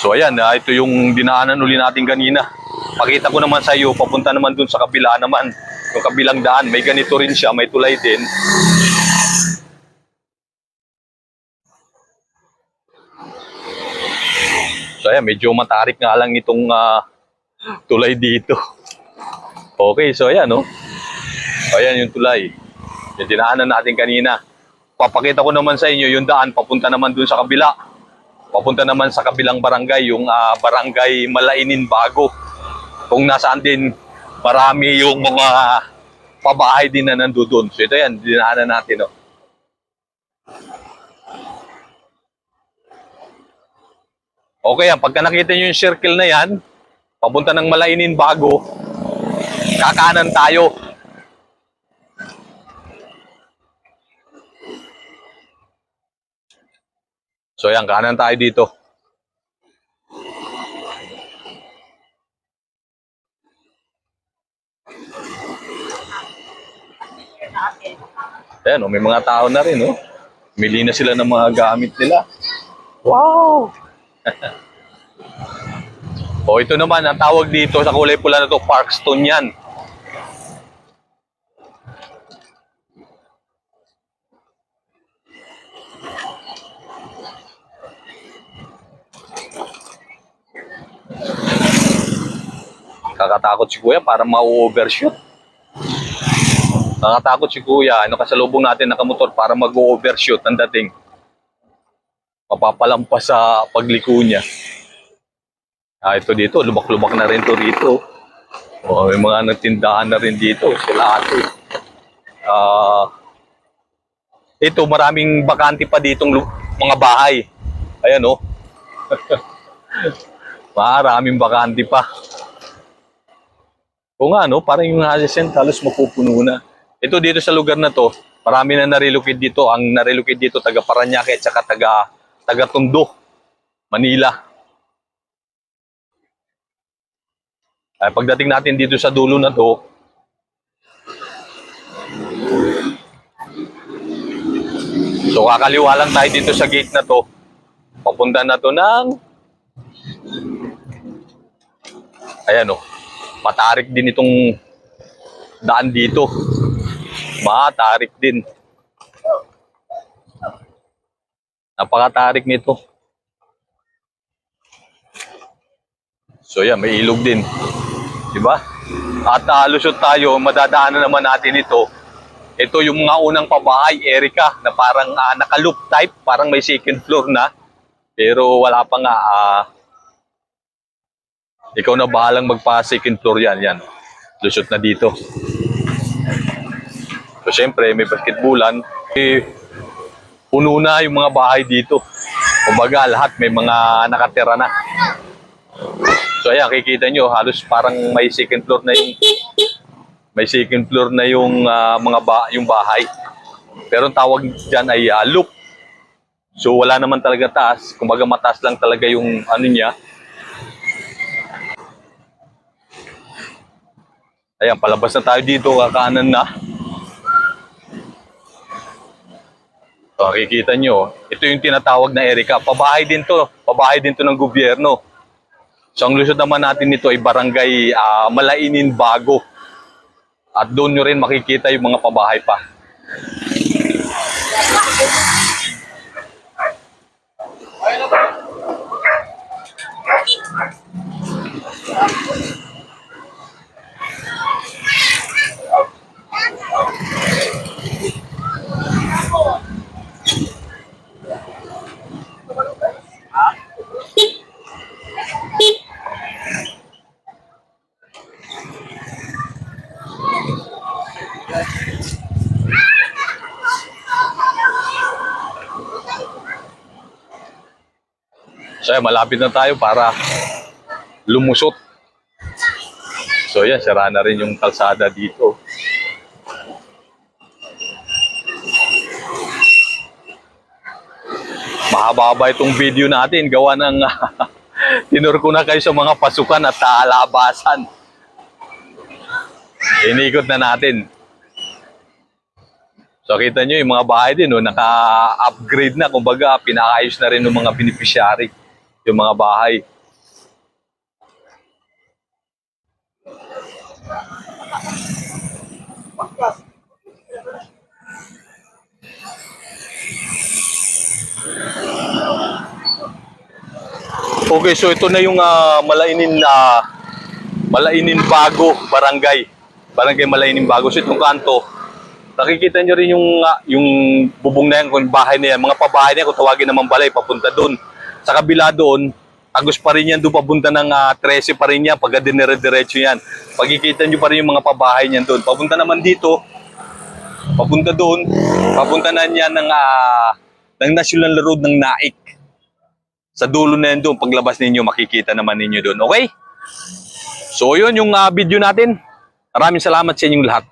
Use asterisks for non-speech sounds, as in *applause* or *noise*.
So ayan, ah, ito yung dinaanan uli natin kanina. Pakita ko naman sa iyo, papunta naman dun sa kabila naman. Yung kabilang daan, may ganito rin siya, may tulay din. So ayan, medyo matarik nga lang itong ah, tulay dito. Okay, so ayan, no? Ayan yung tulay. Yung dinaanan natin kanina. Papakita ko naman sa inyo yung daan papunta naman dun sa kabila. Papunta naman sa kabilang barangay, yung ah, barangay Malainin Bago. Kung nasaan din marami yung mga pabahay din na nandoon. So ito yan, dinaanan natin. No? Okay yan, pagka nakita nyo yung circle na yan, papunta ng Malainin Bago, kakanan tayo. So yan, kanan tayo dito. Ayan, oh, may mga tao na rin, oh. Mili na sila ng mga gamit nila. Wow! *laughs* o ito naman, ang tawag dito sa kulay pula na to, Parkstone yan. Kakatakot si Kuya para ma-overshoot. Nakakatakot si Kuya, ano kasalubong natin nakamotor para mag-overshoot ang dating. Mapapalampas sa pagliko niya. Ah, ito dito, lubak-lubak na rin to dito. Oh, may mga nagtindahan na rin dito, sila ate. Ah, ito, maraming bakante pa ditong mga bahay. Ayan, oh. *laughs* maraming bakante pa. O nga, no? Parang yung Hyacinth halos mapupuno na. Ito dito sa lugar na to, marami na narelocate dito. Ang narelocate dito, taga Paranaque at saka taga, taga Tondo, Manila. Ay, pagdating natin dito sa dulo na to, so kakaliwa lang tayo dito sa gate na to. Papunta na to ng Ayan o. Matarik din itong daan dito. Matarik din. Napakatarik nito. So yan, may ilog din. Di ba? At uh, lusot tayo, madadaanan naman natin ito. Ito yung mga unang pabahay, Erica, na parang ah, naka-loop type, parang may second floor na. Pero wala pa nga, ah, ikaw na bahalang magpa second floor yan, yan. Lusot na dito. So, syempre, may basketbulan. Eh, puno na yung mga bahay dito. Kumbaga, lahat may mga nakatira na. So, ayan, kikita nyo, halos parang may second floor na yung may second floor na yung ah, mga ba, yung bahay. Pero ang tawag diyan ay ah, loop. So wala naman talaga taas, kumbaga mataas lang talaga yung ano niya, Ayan, palabas na tayo dito, kakanan na. So, makikita nyo, ito yung tinatawag na Erika. Pabahay din to, pabahay din to ng gobyerno. So, ang lusod naman natin nito ay barangay ah, Malainin Bago. At doon nyo rin makikita yung mga pabahay pa. So, ayan, malapit na tayo para lumusot. So, yan, sira na rin yung kalsada dito. Mahaba-haba itong video natin. Gawa ng *laughs* tinur ko na kayo sa mga pasukan at taalabasan. Inikot na natin. So kita nyo yung mga bahay din, no, naka-upgrade na. Kumbaga, pinakaayos na rin ng mga beneficiary. Yung mga bahay. Okay, so ito na yung ah, Malainin na Malainin Bago Barangay. Barangay Malainin Bago. So itong kanto, nakikita nyo rin yung ah, yung bubong na yan, kung bahay na yan, mga pabahay na yan, kung tawagin naman balay, papunta doon. Sa kabila doon, agos pa rin yan, doon papunta ng ah, 13 pa rin yan, pagka dinire-diretso yan. Pagkikita nyo pa rin yung mga pabahay niyan doon. Papunta naman dito, papunta doon, papunta na niyan ng, ah, ng National Road ng Naik. Sa dulo na yan doon, paglabas ninyo, makikita naman ninyo doon. Okay? So, yun yung ah, video natin. Maraming salamat sa inyong lahat.